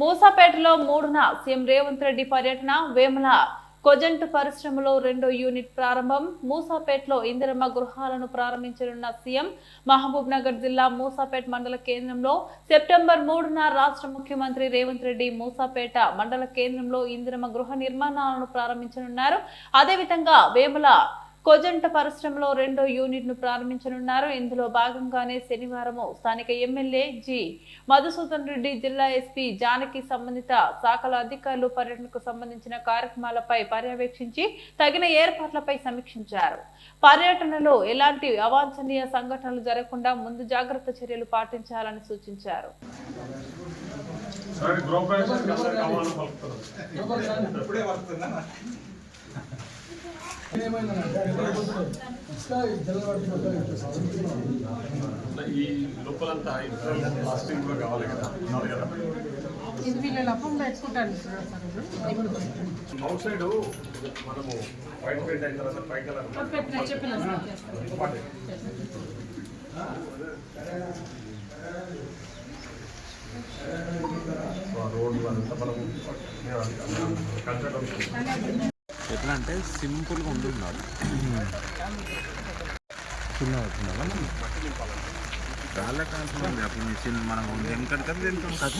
మూసాపేటలో మూడున సీఎం రేవంత్ రెడ్డి పర్యటన వేముల కొజంట్ పరిశ్రమలో రెండో యూనిట్ ప్రారంభం మూసాపేటలో ఇందిరమ్మ గృహాలను ప్రారంభించనున్న సీఎం మహబూబ్ నగర్ జిల్లా మూసాపేట మండల కేంద్రంలో సెప్టెంబర్ మూడున రాష్ట్ర ముఖ్యమంత్రి రేవంత్ రెడ్డి మూసాపేట మండల కేంద్రంలో ఇందిరమ్మ గృహ నిర్మాణాలను ప్రారంభించనున్నారు. అదేవిధంగా వేముల కొజంట పరిశ్రమలో రెండో యూనిట్ను ప్రారంభించనున్నారు. ఇందులో భాగంగానే శనివారం స్థానిక ఎమ్మెల్యే జి. మధుసూదన్ రెడ్డి జిల్లా ఎస్పీ జానకి సంబంధిత శాఖల అధికారులు పర్యటనకు సంబంధించిన కార్యక్రమాలపై పర్యవేక్షించి తగిన ఏర్పాట్లపై సమీక్షించారు. పర్యటనలో ఎలాంటి అవాంఛనీయ సంఘటనలు జరగకుండా ముందు జాగ్రత్త చర్యలు పాటించాలని సూచించారు. ఇప్పుడే వస్తుందా ఈ లోపలంతా ప్లాస్టింగ్ కూడా కావాలి కదా. కదా. ఇది వీళ్ళ అవుట్ సైడ్ మనము వైట్ పెయింట్ అయిన తర్వాత పై కలర్ చెప్పిన. రోడ్లు అంతా మనము కన్సల్ట్ ఎట్లా అంటే సింపుల్గా ఉంటున్నారు చిన్న అవుతుందా? చాలా కాల్సిన ఉంది అప్పుడు మిషన్ మనం వెనకడికది వెళ్తాం కథ